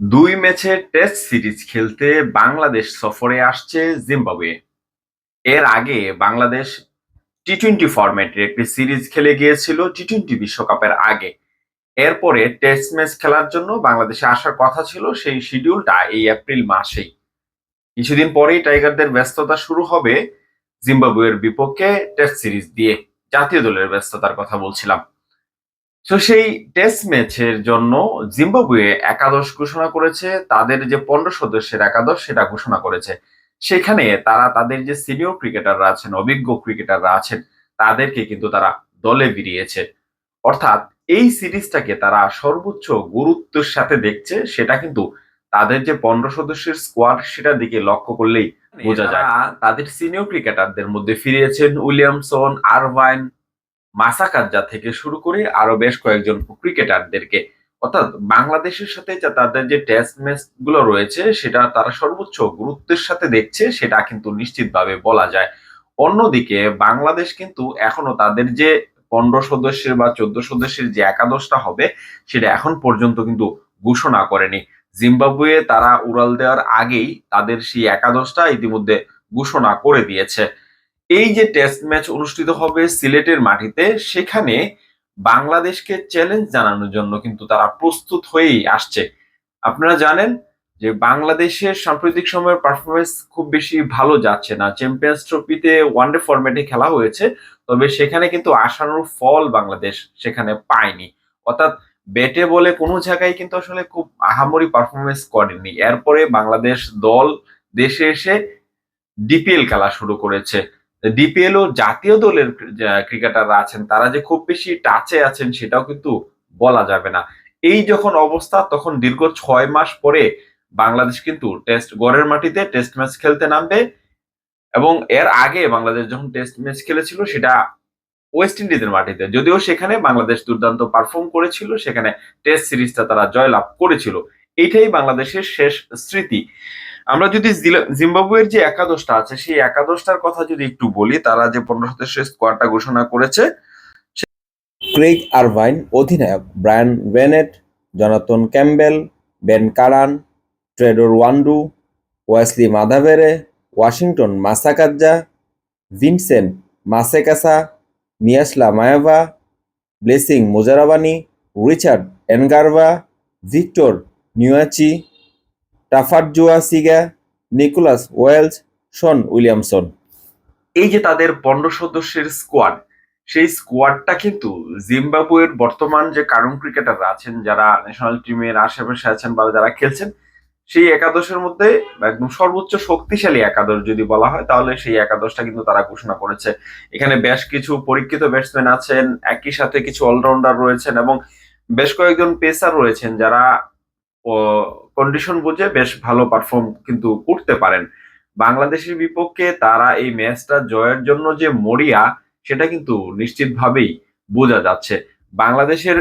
দুই ম্যাচের test series খেলতে বাংলাদেশ সফরে আসছে জিম্বাবুয়ে। এর আগে বাংলাদেশ টি টোয়েন্টি ফরম্যাটের একটি সিরিজ খেলে গিয়েছিল টি টোয়েন্টি বিশ্বকাপের আগে। এরপরে টেস্ট ম্যাচ খেলার জন্য বাংলাদেশে আসার কথা ছিল সেই শিডিউলটা এই এপ্রিল মাসেই। কিছুদিন পরেই টাইগারদের ব্যস্ততা শুরু হবে জিম্বাবুয়ের বিপক্ষে টেস্ট সিরিজ দিয়ে। জাতীয় দলের ব্যস্ততার কথা বলছিলাম। তো সেই টেস্ট ম্যাচের জন্য জিম্বাবুয়ে একাদশ ঘোষণা করেছে, তাদের যে পনেরো সদস্যের একাদশ সেটা ঘোষণা করেছে। সেখানে তারা তাদের যে সিনিয়র ক্রিকেটাররা আছেন, অভিজ্ঞ ক্রিকেটাররা আছেন, তাদেরকে কিন্তু তারা দলে ভিড়িয়েছে। অর্থাৎ এই সিরিজটাকে তারা সর্বোচ্চ গুরুত্বের সাথে দেখছে, সেটা কিন্তু তাদের যে পনেরো সদস্যের স্কোয়াড সেটার দিকে লক্ষ্য করলেই বোঝা যায়। তাদের সিনিয়র ক্রিকেটারদের মধ্যে ফিরিয়েছেন উইলিয়ামসন, আরভাইন মাসাকাজ্জা থেকে শুরু করে আরও বেশ কয়েকজন ক্রিকেটারদেরকে। অর্থাৎ বাংলাদেশের সাথে তাদের যে টেস্ট ম্যাচগুলো রয়েছে, সেটা তারা সর্বোচ্চ গুরুত্বের সাথে দেখছে, সেটা কিন্তু নিশ্চিতভাবে বলা যায়। অন্যদিকে বাংলাদেশ কিন্তু এখনও তাদের যে পনেরো সদস্যের বা চোদ্দ সদস্যের যে একাদশটা হবে, সেটা এখন পর্যন্ত কিন্তু ঘোষণা করেনি। জিম্বাবুয়ে তারা উড়াল দেওয়ার আগেই তাদের সেই একাদশটা ইতিমধ্যে ঘোষণা করে দিয়েছে। এই যে টেস্ট ম্যাচ অনুষ্ঠিত হবে সিলেটের মাটিতে, সেখানে বাংলাদেশকে চ্যালেঞ্জ জানানোর জন্য কিন্তু তারা প্রস্তুত হয়েই আসছে। আপনারা জানেন যে বাংলাদেশের সাম্প্রতিক সময়ের পারফরমেন্স খুব বেশি ভালো যাচ্ছে না। চ্যাম্পিয়ন্স ট্রফিতে ওয়ানডে ফরম্যাটে খেলা হয়েছে, তবে সেখানে কিন্তু আসানোর ফল বাংলাদেশ সেখানে পায়নি। অর্থাৎ ব্যাটে বলে কোনো জায়গায় কিন্তু আসলে খুব আহামরি পারফরমেন্স করেনি এরপরে বাংলাদেশ দল দেশে এসে ডিপিএল খেলা শুরু করেছে। ডিপিএল ও জাতীয় দলের ক্রিকেটাররা আছেন, তারা যে খুব বেশি টাচে আছেন সেটাও কিন্তু বলা যাবে না। এই যখন অবস্থা, তখন দীর্ঘ ছয় মাস পরে বাংলাদেশ কিন্তু টেস্ট, গড়ের মাটিতে টেস্ট ম্যাচ খেলতে নামবে এবং এর আগে বাংলাদেশ যখন টেস্ট ম্যাচ খেলেছিল, সেটা ওয়েস্ট ইন্ডিজের মাটিতে। যদিও সেখানে বাংলাদেশ দুর্দান্ত পারফর্ম করেছিল, সেখানে টেস্ট সিরিজটা তারা জয়লাভ করেছিল। এইটাই বাংলাদেশের শেষ স্মৃতি। আমরা যদি জিম্বাবুয়ের যে একাদশটা আছে, সেই একাদশটার কথা যদি একটু বলি, তারা যে পনেরো সদস্যের স্কোয়াডটা ঘোষণা করেছে ক্রেগ আরভাইন অধিনায়ক, Brian Bennett Jonathan Campbell Ben Curran, Trevor Gwandu, Wesley Madhevere, Washington Masakadza, Vincent Masekesa, মিয়াসলা মায়াভা, Blessing Muzarabani, Richard Ngarava, Victor Nyauchi Tafadzwa Tsiga, Nicholas Welch, Sean Williamson. এই যে তাদের পনেরো সদস্যের স্কোয়াড, সেই স্কোয়াডটা কিন্তু জিম্বাবুয়ের বর্তমান যে কারণ ক্রিকেটাররা আছেন, যারা ন্যাশনাল টিমের আশেপাশে আছেন বা যারা খেলছেন, সেই একাদশের মধ্যে একদম সর্বোচ্চ শক্তিশালী একাদশ যদি বলা হয়, তাহলে সেই একাদশটা কিন্তু তারা ঘোষণা করেছে। এখানে বেশ কিছু পরীক্ষিত ব্যাটসম্যান আছেন, একই সাথে কিছু অলরাউন্ডার রয়েছেন এবং বেশ কয়েকজন পেসার রয়েছেন যারা কন্ডিশন বুঝে বেশ ভালো পারফর্ম কিন্তু করতে পারেন। বাংলাদেশের বিপক্ষে তারা এই ম্যাচটা জয়ের জন্য যে মরিয়া, সেটা কিন্তু নিশ্চিতভাবেই বোঝা যাচ্ছে। বাংলাদেশের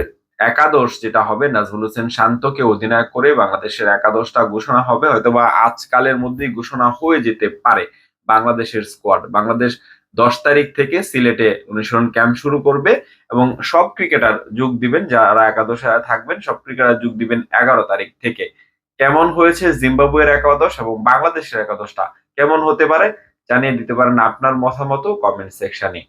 একাদশ যেটা হবে, নাজমুল হোসেন শান্তকে অধিনায়ক করে বাংলাদেশের একাদশটা ঘোষণা হবে, হয়তোবা আজকালের মধ্যেই ঘোষণা হয়ে যেতে পারে বাংলাদেশের স্কোয়াড বাংলাদেশ দশ তারিখ থেকে সিলেটে অনুসরণ ক্যাম্প শুরু করবে এবং সব ক্রিকেটার যোগ দিবেন, যারা একাদশে থাকবেন, সব ক্রিকেটার যোগ দিবেন এগারো তারিখ থেকে। কেমন হয়েছে জিম্বাবুয়ের একাদশ এবং বাংলাদেশের একাদশটা কেমন হতে পারে জানিয়ে দিতে পারেন আপনার মতামত কমেন্ট সেকশনে